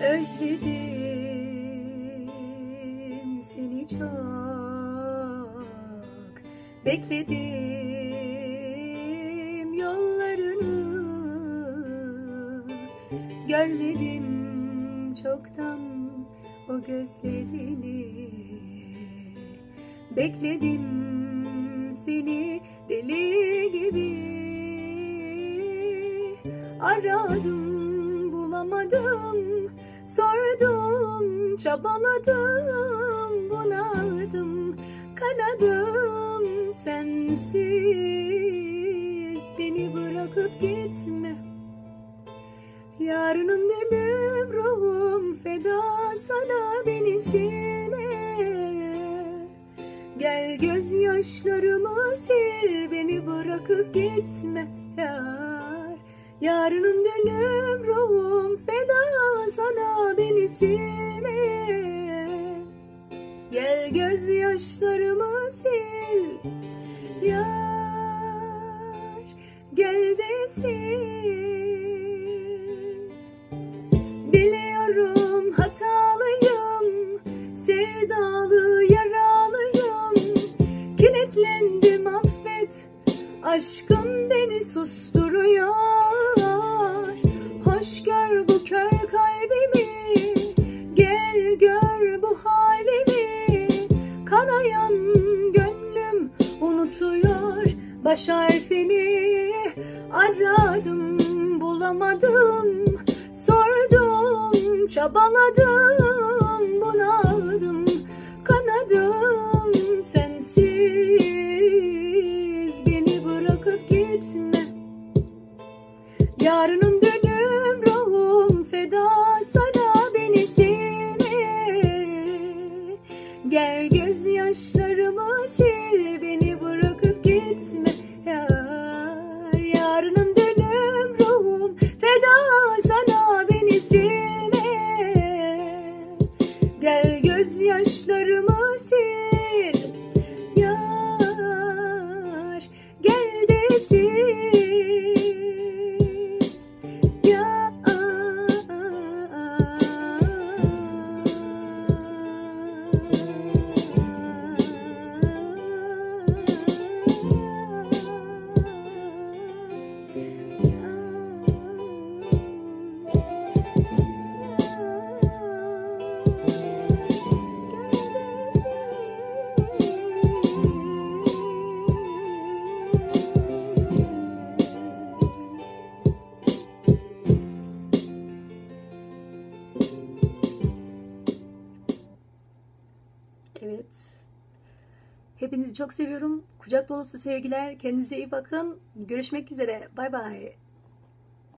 Özledim seni çok. Bekledim yollarını. Görmedim çoktan o gözlerini. Bekledim seni deli gibi. Aradım bulamadım Sordum çabaladım Bunaldım. Kanadım Sensiz beni bırakıp gitme. Yarınım dönüm ruhum feda sana beni silme Gel gözyaşlarımı sil beni bırakıp gitme. Yar Yarınım dönüm ruhum feda sana beni silme Gel gözyaşlarımı sil yar Gel de Biliyorum hatalıyım Sevdalı yaralıyım. Kilitlendim affet Aşkın beni susturuyor Hoş gör bu kör kalbimi Gel gör bu halimi. Kanayan gönlüm unutuyor Baş harfini. Aradım bulamadım Sordum çabaladım bunaldım. Kanadım sensiz beni bırakıp gitme. Yarınım silme Gel gözyaşlarımı sil Evet. Hepinizi çok seviyorum. Kucak dolusu sevgiler. Kendinize iyi bakın. Görüşmek üzere. Bay bay.